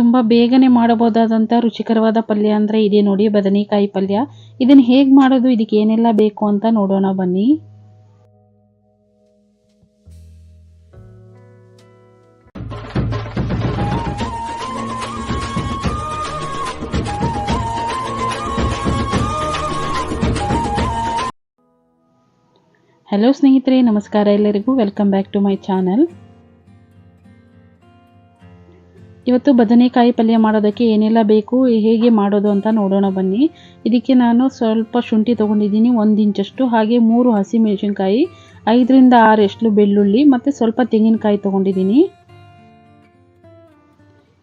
ತುಂಬ ಬೇಗನೆ ಮಾಡಬಹುದಾದಂಥ ರುಚಿಕರವಾದ ಪಲ್ಯ ಅಂದರೆ ಇದೆ ನೋಡಿ, ಬದನೆಕಾಯಿ ಪಲ್ಯ. ಇದನ್ನು ಹೇಗೆ ಮಾಡೋದು, ಇದಕ್ಕೆ ಏನೆಲ್ಲ ಬೇಕು ಅಂತ ನೋಡೋಣ, ಬನ್ನಿ. ಹಲೋ ಸ್ನೇಹಿತರೆ, ನಮಸ್ಕಾರ ಎಲ್ಲರಿಗೂ. Welcome back to my channel ಇವತ್ತು ಬದನೆಕಾಯಿ ಪಲ್ಯ ಮಾಡೋದಕ್ಕೆ ಏನೆಲ್ಲ ಬೇಕು, ಹೇಗೆ ಮಾಡೋದು ಅಂತ ನೋಡೋಣ ಬನ್ನಿ. ಇದಕ್ಕೆ ನಾನು ಸ್ವಲ್ಪ ಶುಂಠಿ ತೊಗೊಂಡಿದ್ದೀನಿ, ಒಂದು ಇಂಚಷ್ಟು, ಹಾಗೆ ಮೂರು ಹಸಿಮೆಣಸಿನ್ಕಾಯಿ, ಐದರಿಂದ ಆರು ಎಷ್ಟು ಬೆಳ್ಳುಳ್ಳಿ, ಮತ್ತು ಸ್ವಲ್ಪ ತೆಂಗಿನಕಾಯಿ ತೊಗೊಂಡಿದ್ದೀನಿ.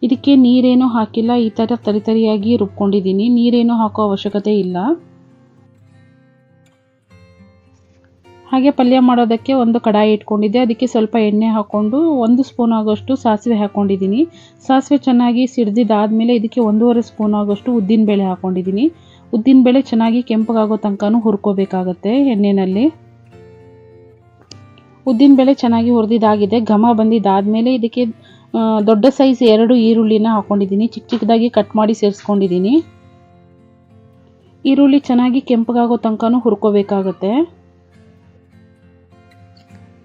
ಇದಕ್ಕೆ ನೀರೇನು ಹಾಕಿಲ್ಲ, ಈ ಥರ ತರಿತರಿಯಾಗಿ ರುಬ್ಕೊಂಡಿದ್ದೀನಿ. ನೀರೇನು ಹಾಕೋ ಅವಶ್ಯಕತೆ ಇಲ್ಲ. ಹಾಗೆ ಪಲ್ಯ ಮಾಡೋದಕ್ಕೆ ಒಂದು ಕಡಾಯಿ ಇಟ್ಕೊಂಡಿದ್ದೆ. ಅದಕ್ಕೆ ಸ್ವಲ್ಪ ಎಣ್ಣೆ ಹಾಕ್ಕೊಂಡು ಒಂದು ಸ್ಪೂನ್ ಆಗೋಷ್ಟು ಸಾಸಿವೆ ಹಾಕ್ಕೊಂಡಿದ್ದೀನಿ. ಸಾಸಿವೆ ಚೆನ್ನಾಗಿ ಸಿಡ್ದಿದ್ದಾದಮೇಲೆ ಇದಕ್ಕೆ ಒಂದೂವರೆ ಸ್ಪೂನ್ ಆಗೋಷ್ಟು ಉದ್ದಿನಬೇಳೆ ಹಾಕ್ಕೊಂಡಿದ್ದೀನಿ. ಉದ್ದಿನಬೇಳೆ ಚೆನ್ನಾಗಿ ಕೆಂಪಗಾಗೋ ತನಕನೂ ಹುರ್ಕೋಬೇಕಾಗತ್ತೆ ಎಣ್ಣೆಯಲ್ಲಿ ಉದ್ದಿನಬೇಳೆ ಚೆನ್ನಾಗಿ ಹುರಿದಿದ್ದಾಗಿದೆ. ಘಮ ಬಂದಿದ್ದಾದಮೇಲೆ ಇದಕ್ಕೆ ದೊಡ್ಡ ಸೈಜ್ ಎರಡು ಈರುಳ್ಳಿನ ಹಾಕ್ಕೊಂಡಿದ್ದೀನಿ. ಚಿಕ್ಕ ಚಿಕ್ಕದಾಗಿ ಕಟ್ ಮಾಡಿ ಸೇರಿಸ್ಕೊಂಡಿದ್ದೀನಿ. ಈರುಳ್ಳಿ ಚೆನ್ನಾಗಿ ಕೆಂಪಗಾಗೋ ತನಕನೂ ಹುರ್ಕೋಬೇಕಾಗತ್ತೆ.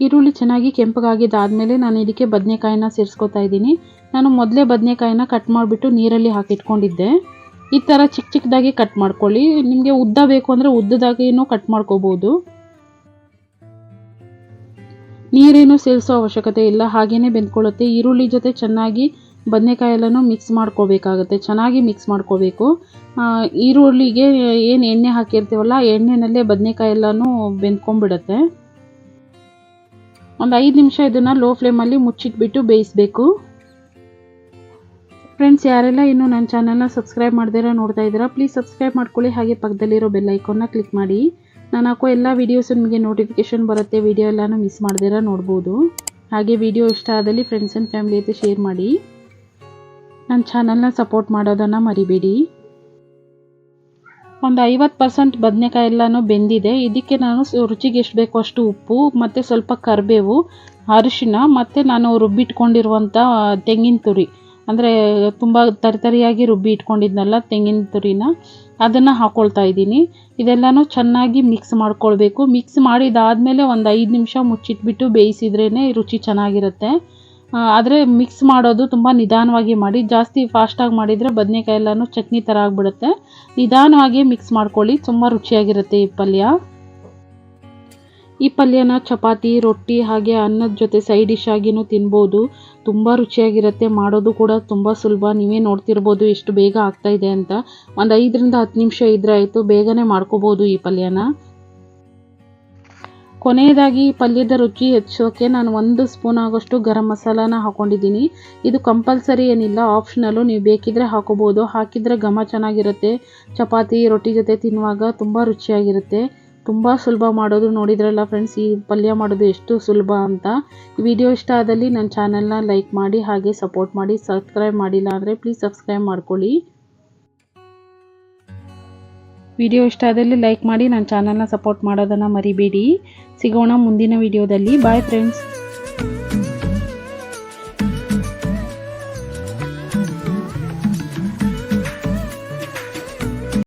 ಈರುಳ್ಳಿ ಚೆನ್ನಾಗಿ ಕೆಂಪಗಾಗಿದ್ದಾದಮೇಲೆ ನಾನು ಇದಕ್ಕೆ ಬದನೆಕಾಯಿನ ಸೇರಿಸ್ಕೊತಾ ಇದ್ದೀನಿ. ನಾನು ಮೊದಲೇ ಬದನೆಕಾಯಿನ ಕಟ್ ಮಾಡಿಬಿಟ್ಟು ನೀರಲ್ಲಿ ಹಾಕಿಟ್ಕೊಂಡಿದ್ದೆ. ಈ ಥರ ಚಿಕ್ಕ ಚಿಕ್ಕದಾಗಿ ಕಟ್ ಮಾಡ್ಕೊಳ್ಳಿ. ನಿಮಗೆ ಉದ್ದ ಬೇಕು ಅಂದರೆ ಉದ್ದದಾಗಿನೂ ಕಟ್ ಮಾಡ್ಕೋಬೋದು. ನೀರೇನು ಸೇರಿಸೋ ಅವಶ್ಯಕತೆ ಇಲ್ಲ. ಹಾಗೇ ಬೆಂದ್ಕೊಳ್ಳುತ್ತೆ. ಈರುಳ್ಳಿ ಜೊತೆ ಚೆನ್ನಾಗಿ ಬದನೆಕಾಯೆಲ್ಲನೂ ಮಿಕ್ಸ್ ಮಾಡ್ಕೋಬೇಕಾಗುತ್ತೆ. ಚೆನ್ನಾಗಿ ಮಿಕ್ಸ್ ಮಾಡ್ಕೋಬೇಕು. ಈರುಳ್ಳಿಗೆ ಏನು ಎಣ್ಣೆ ಹಾಕಿರ್ತೀವಲ್ಲ ಎಣ್ಣೆನಲ್ಲೇ ಬದನೆಕಾಯಿ ಎಲ್ಲನೂ ಬೆಂದ್ಕೊಂಡ್ಬಿಡುತ್ತೆ. ಒಂದು ಐದು ನಿಮಿಷ ಇದನ್ನು ಲೋ ಫ್ಲೇಮಲ್ಲಿ ಮುಚ್ಚಿಟ್ಬಿಟ್ಟು ಬೇಯಿಸಬೇಕು. ಫ್ರೆಂಡ್ಸ್ ಯಾರೆಲ್ಲ ಇನ್ನೂ ನನ್ನ ಚಾನಲ್ನ ಸಬ್ಸ್ಕ್ರೈಬ್ ಮಾಡ್ದಿರೋ, ನೋಡ್ತಾ ಇದ್ದೀರಾ ಪ್ಲೀಸ್ ಸಬ್ಸ್ಕ್ರೈಬ್ ಮಾಡ್ಕೊಳ್ಳಿ. ಹಾಗೆ ಪಕ್ಕದಲ್ಲಿರೋ ಬೆಲ್ ಐಕಾನ್ನ ಕ್ಲಿಕ್ ಮಾಡಿ. ನಾನು ಹಾಕೋ ಎಲ್ಲ ವೀಡಿಯೋಸ್ ನಿಮಗೆ ನೋಟಿಫಿಕೇಷನ್ ಬರುತ್ತೆ ವಿಡಿಯೋ ಎಲ್ಲನೂ ಮಿಸ್ ಮಾಡ್ದಿರ ನೋಡ್ಬೋದು. ಹಾಗೆ ವಿಡಿಯೋ ಇಷ್ಟ ಆದಲ್ಲಿ ಫ್ರೆಂಡ್ಸ್ ಆ್ಯಂಡ್ ಫ್ಯಾಮಿಲಿ ಜೊತೆ ಶೇರ್ ಮಾಡಿ. ನನ್ನ ಚಾನಲ್ನ ಸಪೋರ್ಟ್ ಮಾಡೋದನ್ನು ಮರಿಬೇಡಿ. ಒಂದು ಐವತ್ತು ಪರ್ಸೆಂಟ್ ಬದನೆಕಾಯಿ ಎಲ್ಲನೂ ಬೆಂದಿದೆ. ಇದಕ್ಕೆ ನಾನು ರುಚಿಗೆ ಎಷ್ಟು ಬೇಕೋ ಅಷ್ಟು ಉಪ್ಪು, ಮತ್ತು ಸ್ವಲ್ಪ ಕರಿಬೇವು, ಅರಿಶಿನ, ಮತ್ತು ನಾನು ರುಬ್ಬಿಟ್ಕೊಂಡಿರುವಂಥ ತೆಂಗಿನ ತುರಿ. ಅಂದರೆ ತುಂಬ ತರಿತರಿಯಾಗಿ ರುಬ್ಬಿ ಇಟ್ಕೊಂಡಿದ್ನಲ್ಲ ತೆಂಗಿನ ತುರಿನ. ಅದನ್ನು ಹಾಕ್ಕೊಳ್ತಾ ಇದ್ದೀನಿ. ಇದೆಲ್ಲನೂ ಚೆನ್ನಾಗಿ ಮಿಕ್ಸ್ ಮಾಡ್ಕೊಳ್ಬೇಕು. ಮಿಕ್ಸ್ ಮಾಡಿದಾದಮೇಲೆ ಒಂದು ಐದು ನಿಮಿಷ ಮುಚ್ಚಿಟ್ಬಿಟ್ಟು ಬೇಯಿಸಿದ್ರೇ ರುಚಿ ಚೆನ್ನಾಗಿರುತ್ತೆ. ಆದರೆ ಮಿಕ್ಸ್ ಮಾಡೋದು ತುಂಬ ನಿಧಾನವಾಗಿ ಮಾಡಿ, ಜಾಸ್ತಿ ಫಾಸ್ಟಾಗಿ ಮಾಡಿದರೆ ಬದನೆಕಾಯಿ ಎಲ್ಲನೂ ಚಟ್ನಿ ಥರ ಆಗಿಬಿಡುತ್ತೆ. ನಿಧಾನವಾಗಿ ಮಿಕ್ಸ್ ಮಾಡ್ಕೊಳ್ಳಿ, ತುಂಬ ರುಚಿಯಾಗಿರುತ್ತೆ ಈ ಪಲ್ಯ. ಈ ಪಲ್ಯನ ಚಪಾತಿ, ರೊಟ್ಟಿ ಹಾಗೆ ಅನ್ನದ ಜೊತೆ ಸೈಡ್ ಡಿಶ್ ಆಗಿನೂ ತಿನ್ಬೋದು. ತುಂಬ ರುಚಿಯಾಗಿರುತ್ತೆ, ಮಾಡೋದು ಕೂಡ ತುಂಬ ಸುಲಭ. ನೀವೇ ನೋಡ್ತಿರ್ಬೋದು ಎಷ್ಟು ಬೇಗ ಆಗ್ತಾಯಿದೆ ಅಂತ. ಒಂದು ಐದರಿಂದ ಹತ್ತು ನಿಮಿಷ ಇದ್ರೆ ಆಯಿತು, ಬೇಗನೆ ಮಾಡ್ಕೋಬೋದು ಈ ಪಲ್ಯನ. ಕೊನೆಯದಾಗಿ ಪಲ್ಯದ ರುಚಿ ಹೆಚ್ಚೋಕ್ಕೆ ನಾನು ಒಂದು ಸ್ಪೂನ್ ಆಗೋಷ್ಟು ಗರಂ ಮಸಾಲಾನ ಹಾಕ್ಕೊಂಡಿದ್ದೀನಿ ಇದು ಕಂಪಲ್ಸರಿ ಏನಿಲ್ಲ ಆಪ್ಷನಲ್ಲು ನೀವು ಬೇಕಿದ್ರೆ ಹಾಕೋಬೋದು. ಹಾಕಿದರೆ ಘಮ ಚೆನ್ನಾಗಿರುತ್ತೆ. ಚಪಾತಿ, ರೊಟ್ಟಿ ಜೊತೆ ತಿನ್ನುವಾಗ ತುಂಬ ರುಚಿಯಾಗಿರುತ್ತೆ. ತುಂಬ ಸುಲಭ ಮಾಡೋದು. ನೋಡಿದ್ರಲ್ಲ ಫ್ರೆಂಡ್ಸ್ ಈ ಪಲ್ಯ ಮಾಡೋದು ಎಷ್ಟು ಸುಲಭ ಅಂತ. ವಿಡಿಯೋ ಇಷ್ಟ ಆದಲ್ಲಿ ನನ್ನ ಚಾನಲ್ನ ಲೈಕ್ ಮಾಡಿ, ಹಾಗೆ ಸಪೋರ್ಟ್ ಮಾಡಿ ಸಬ್ಸ್ಕ್ರೈಬ್ ಮಾಡಿಲ್ಲ ಅಂದರೆ ಪ್ಲೀಸ್ ಸಬ್ಸ್ಕ್ರೈಬ್ ಮಾಡ್ಕೊಳ್ಳಿ. ವಿಡಿಯೋ ಇಷ್ಟ ಆದಲ್ಲಿ ಲೈಕ್ ಮಾಡಿ ನನ್ನ ಚಾನಲ್ನ ಸಪೋರ್ಟ್ ಮಾಡೋದನ್ನು ಮರಿಬೇಡಿ. ಸಿಗೋಣ ಮುಂದಿನ ವಿಡಿಯೋದಲ್ಲಿ. Bye friends